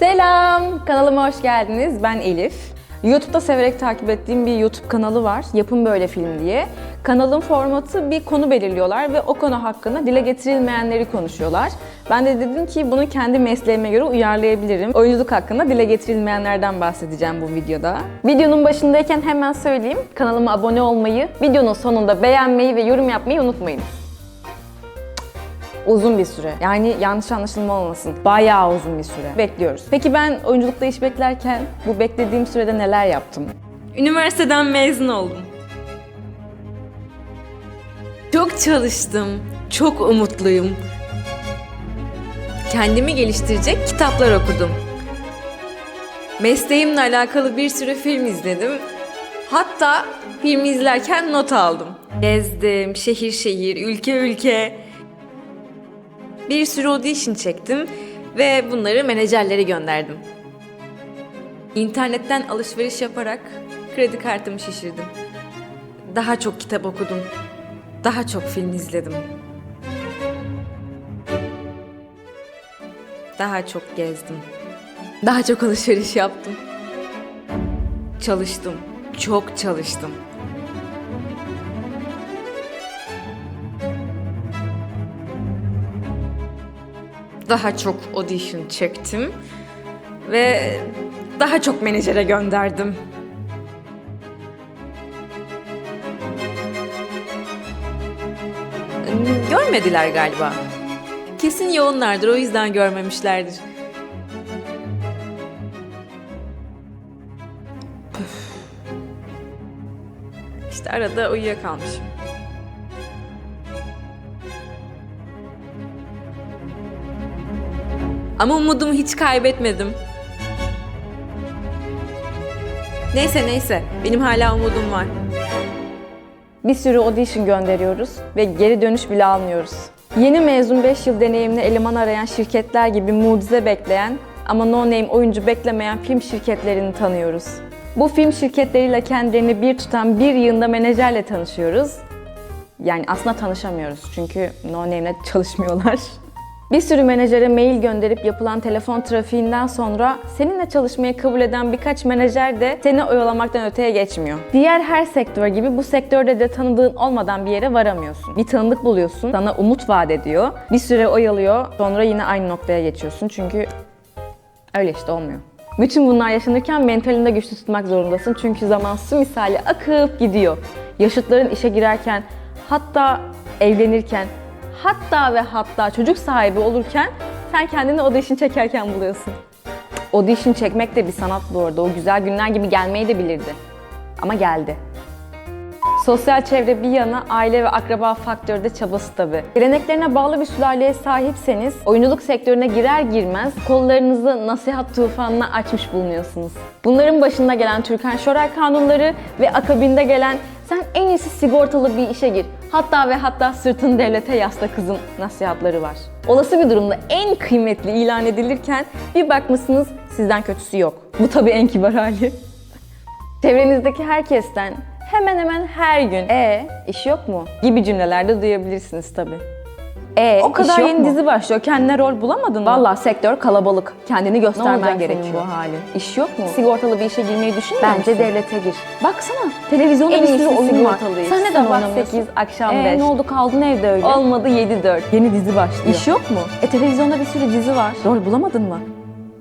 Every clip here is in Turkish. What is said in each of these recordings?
Selam, kanalıma hoş geldiniz. Ben Elif. YouTube'da severek takip ettiğim bir YouTube kanalı var. Yapın Böyle Film diye. Kanalın formatı bir konu belirliyorlar ve o konu hakkında dile getirilmeyenleri konuşuyorlar. Ben de dedim ki bunu kendi mesleğime göre uyarlayabilirim. Oyunculuk hakkında dile getirilmeyenlerden bahsedeceğim bu videoda. Videonun başındayken hemen söyleyeyim. Kanalıma abone olmayı, videonun sonunda beğenmeyi ve yorum yapmayı unutmayın. Uzun bir süre. Yani yanlış anlaşılma olmasın. Bayağı uzun bir süre. Bekliyoruz. Peki ben oyunculukta iş beklerken bu beklediğim sürede neler yaptım? Üniversiteden mezun oldum. Çok çalıştım. Çok umutluyum. Kendimi geliştirecek kitaplar okudum. Mesleğimle alakalı bir sürü film izledim. Hatta filmi izlerken not aldım. Gezdim, şehir şehir, ülke ülke. Bir sürü audition çektim ve bunları menajerlere gönderdim. İnternetten alışveriş yaparak kredi kartımı şişirdim. Daha çok kitap okudum. Daha çok film izledim. Daha çok gezdim. Daha çok alışveriş yaptım. Çalıştım. Çok çalıştım. Daha çok audition çektim ve daha çok menajere gönderdim. Görmediler galiba. Kesin yoğunlardır o yüzden görmemişlerdir. İşte arada uyuyakalmışım. Ama umudumu hiç kaybetmedim. Neyse neyse, benim hala umudum var. Bir sürü audition gönderiyoruz ve geri dönüş bile almıyoruz. Yeni mezun 5 yıl deneyimli eleman arayan şirketler gibi mucize bekleyen ama no name oyuncu beklemeyen film şirketlerini tanıyoruz. Bu film şirketleriyle kendilerini bir tutan bir yığında menajerle tanışıyoruz. Yani aslında tanışamıyoruz çünkü no name'le çalışmıyorlar. Bir sürü menajere mail gönderip yapılan telefon trafiğinden sonra seninle çalışmayı kabul eden birkaç menajer de seni oyalamaktan öteye geçmiyor. Diğer her sektör gibi bu sektörde de tanıdığın olmadan bir yere varamıyorsun. Bir tanıdık buluyorsun, sana umut vaat ediyor. Bir süre oyalıyor, sonra yine aynı noktaya geçiyorsun çünkü öyle işte olmuyor. Bütün bunlar yaşanırken mentalini de güçlü tutmak zorundasın çünkü zaman su misali akıp gidiyor. Yaşıtların işe girerken, hatta evlenirken, hatta ve hatta çocuk sahibi olurken sen kendini audition çekerken buluyorsun. Audition çekmek de bir sanat bu arada. O güzel günler gibi gelmeyi de bilirdi. Ama geldi. Sosyal çevre bir yana aile ve akraba faktörü de çabası tabii. Geleneklerine bağlı bir sülaleye sahipseniz oyunculuk sektörüne girer girmez kollarınızı nasihat tufanına açmış bulunuyorsunuz. Bunların başında gelen Türkan Şoray kanunları ve akabinde gelen sen en iyisi sigortalı bir işe gir. Hatta ve hatta sırtın devlete yasla kızın nasihatları var. Olası bir durumda en kıymetli ilan edilirken bir bakmışsınız sizden kötüsü yok. Bu tabii en kibar hali. Çevrenizdeki herkesten hemen hemen her gün e iş yok mu gibi cümlelerde duyabilirsiniz tabii. E, O kadar yeni mu? dizi başlıyor. Kendine rol bulamadın mı? Vallahi sektör kalabalık. Kendini göstermen gerekiyor. bu halin? İş yok mu? Sigortalı bir işe girmeyi düşünmüyor Bence musun? devlete gir. Baksana televizyonda En bir sürü oyun var. Sen neden Sabah oynamıyorsun? 8, akşam 5. Ee, ne oldu kaldın evde öyle? Olmadı 7-4. Yeni dizi başlıyor. İş yok mu? E televizyonda bir sürü dizi var. Rol bulamadın mı?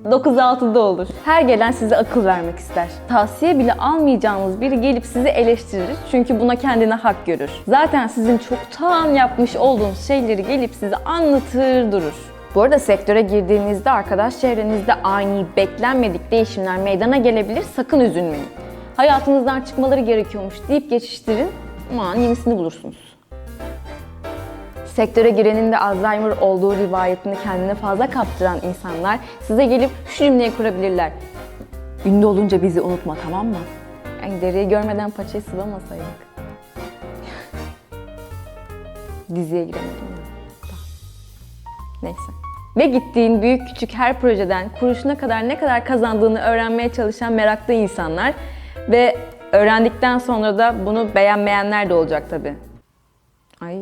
9-6'da olur. Her gelen size akıl vermek ister. Tavsiye bile almayacağınız biri gelip sizi eleştirir. Çünkü buna kendine hak görür. Zaten sizin çoktan yapmış olduğunuz şeyleri gelip size anlatır durur. Bu arada sektöre girdiğinizde arkadaş çevrenizde ani, beklenmedik değişimler meydana gelebilir. Sakın üzülmeyin. Hayatınızdan çıkmaları gerekiyormuş deyip geçiştirin. Aman yenisini bulursunuz. Sektöre girenin de Alzheimer olduğu rivayetini kendine fazla kaptıran insanlar size gelip şu cümleyi kurabilirler. Ünlü olunca bizi unutma tamam mı? Yani deriyi görmeden paçayı sıvamasaydık. Diziye giremedim. Neyse. Ve gittiğin büyük küçük her projeden kuruşuna kadar ne kadar kazandığını öğrenmeye çalışan meraklı insanlar ve öğrendikten sonra da bunu beğenmeyenler de olacak tabii. Ay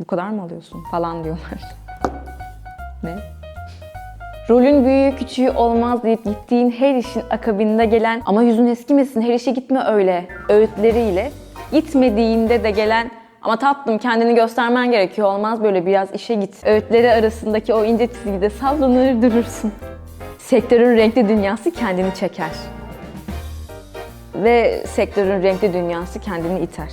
bu kadar mı alıyorsun falan diyorlar. ne? Rolün büyüğü küçüğü olmaz deyip gittiğin her işin akabinde gelen ama yüzün eskimesin her işe gitme öyle öğütleriyle gitmediğinde de gelen ama tatlım kendini göstermen gerekiyor olmaz böyle biraz işe git. Öğütleri arasındaki o ince çizgide sallanır durursun. Sektörün renkli dünyası kendini çeker. Ve sektörün renkli dünyası kendini iter.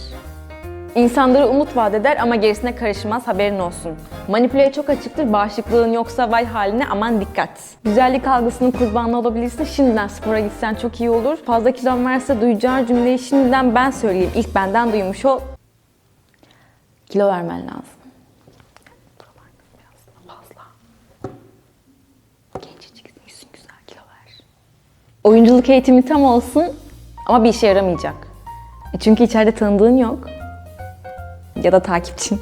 İnsanlara umut vaat eder ama gerisine karışmaz haberin olsun. Manipüleye çok açıktır, bağışıklığın yoksa vay haline aman dikkat. Güzellik algısının kurbanı olabilirsin, şimdiden spora gitsen çok iyi olur. Fazla kilon varsa duyacağın cümleyi şimdiden ben söyleyeyim. İlk benden duymuş ol. Kilo vermen lazım. Oyunculuk eğitimi tam olsun ama bir işe yaramayacak. E Çünkü içeride tanıdığın yok ya da takipçin.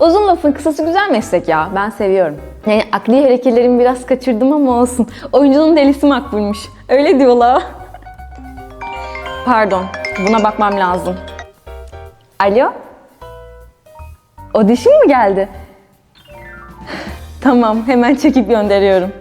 Uzun lafın kısası güzel meslek ya. Ben seviyorum. Yani akli hareketlerimi biraz kaçırdım ama olsun. Oyuncunun delisi makbulmuş. Öyle diyorlar. Pardon. Buna bakmam lazım. Alo? Audition mu geldi? tamam, hemen çekip gönderiyorum.